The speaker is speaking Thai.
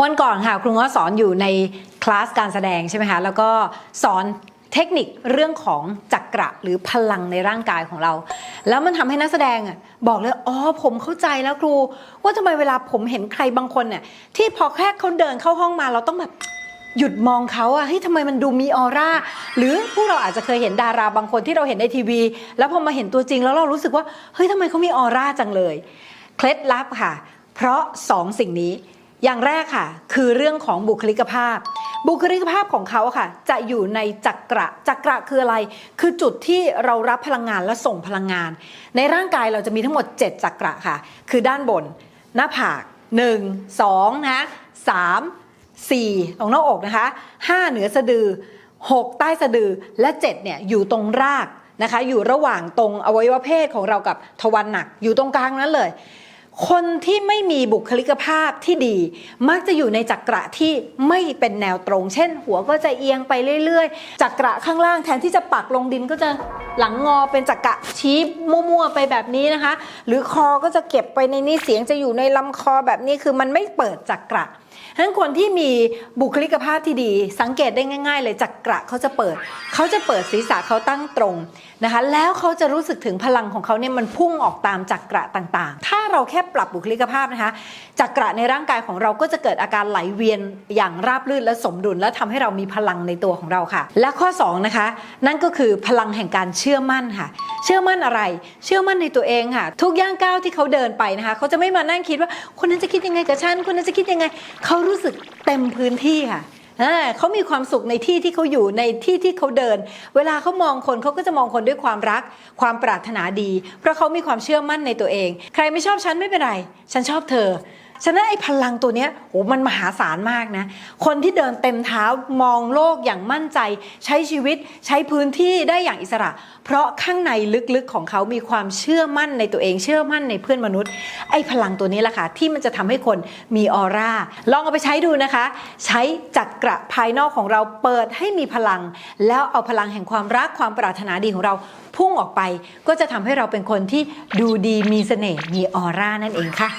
วันก่อนค่ะครูง้อสอนอยู่ในคลาสการแสดงใช่ไหมคะแล้วก็สอนเทคนิคเรื่องของจักระหรือพลังในร่างกายของเรา แล้วมันทำให้นักแสดงอะบอกเลยอ๋อผมเข้าใจแล้วครู ว่าทำไมเวลาผมเห็นใครบางคนเนี่ยที่พอแค่เขาเดินเข้าห้องมาเราต้องแบบหยุดมองเขาอะเฮ้ยทำไมมันดูมีออร่า หรือพวกเราอาจจะเคยเห็นดาราบางคนที่เราเห็นในทีวี แล้วพอมาเห็นตัวจริงแล้วเรารู้สึกว่าเฮ้ยทำไมเขามีออร่าจังเลย เคล็ดลับค่ะ เพราะสองสิ่งนี้ อย่างแรกค่ะ คือเรื่องของบุคลิกภาพ บุคลิกภาพของเขาค่ะ จะอยู่ในจักระจักระคืออะไร คือจุดที่เรารับพลังงานและส่งพลังงาน ในร่างกายเราจะมีทั้งหมด 7 จักระค่ะ คือด้านบน หน้าผาก 1 2นะ3 4ตรงหน้าอกนะคะ 5 เหนือสะดือ 6 ใต้สะดือและ 7 เนี่ยอยู่ตรงรากนะคะ อยู่ระหว่างตรงอวัยวะเพศของเรากับทวารหนักอยู่ตรงกลางนั้นเลย คนที่ไม่มีบุคลิกภาพที่ดี มักจะอยู่ในจักระที่ไม่เป็นแนวตรง เช่น หัวก็จะเอียงไปเรื่อยๆ จักระข้างล่างแทนที่จะปักลงดินก็จะหลังงอเป็นจักระชี้มั่วๆไปแบบนี้นะคะ หรือคอก็จะเก็บไปในนี้เสียงจะอยู่ในลำคอแบบนี้คือมันไม่เปิดจักระฉะนั้นคนที่มีบุคลิกภาพที่ดี สังเกตได้ง่าย ๆ เลยจักระเขาจะเปิด เขาจะเปิดศีรษะเขาตั้งตรงนะคะ แล้วเขาจะรู้สึกถึงพลังของเขาเนี่ยมันพุ่งออกตามจักระต่างๆ ถ้าเราแค่ปรับบุคลิกภาพนะคะจักระในร่างกายของเราก็จะเกิดอาการไหลเวียนอย่างราบรื่นและสมดุล และทำให้เรามีพลังในตัวของเราค่ะ และข้อสองนะคะนั่นก็คือพลังแห่งการเชื่อมั่นค่ะ เชื่อมั่นอะไร เชื่อมั่นในตัวเองค่ะ ทุกย่างก้าวที่เขาเดินไปนะคะเขาจะไม่มานั่งคิดว่าคนนั้นจะคิดยังไงกับฉันคนนั้นจะคิดยังไง เขารู้สึกเต็มพื้นที่ค่ะ เขามีความสุขในที่ที่เขาอยู่ในที่ที่เขาเดิน เวลาเขามองคนเขาก็จะมองคนด้วยความรัก ความปรารถนาดี เพราะเขามีความเชื่อมั่นในตัวเอง ใครไม่ชอบฉันไม่เป็นไร ฉันชอบเธอ ฉะนั้นไอ้พลังตัวเนี้ยโหมันมหาศาลมากนะ คนที่เดินเต็มเท้ามองโลกอย่างมั่นใจ ใช้ชีวิตใช้พื้นที่ได้อย่างอิสระ เพราะข้างในลึกๆของเขามีความเชื่อมั่นในตัวเองเชื่อมั่นในเพื่อนมนุษย์ ไอ้พลังตัวนี้แหละค่ะที่มันจะทำให้คนมีออร่าลองเอาไปใช้ดูนะคะ ใช้จักระภายนอกของเราเปิดให้มีพลัง แล้วเอาพลังแห่งความรักความปรารถนาดีของเราพุ่งออกไป ก็จะทำให้เราเป็นคนที่ดูดีมีเสน่ห์มีออร่านั่นเองค่ะ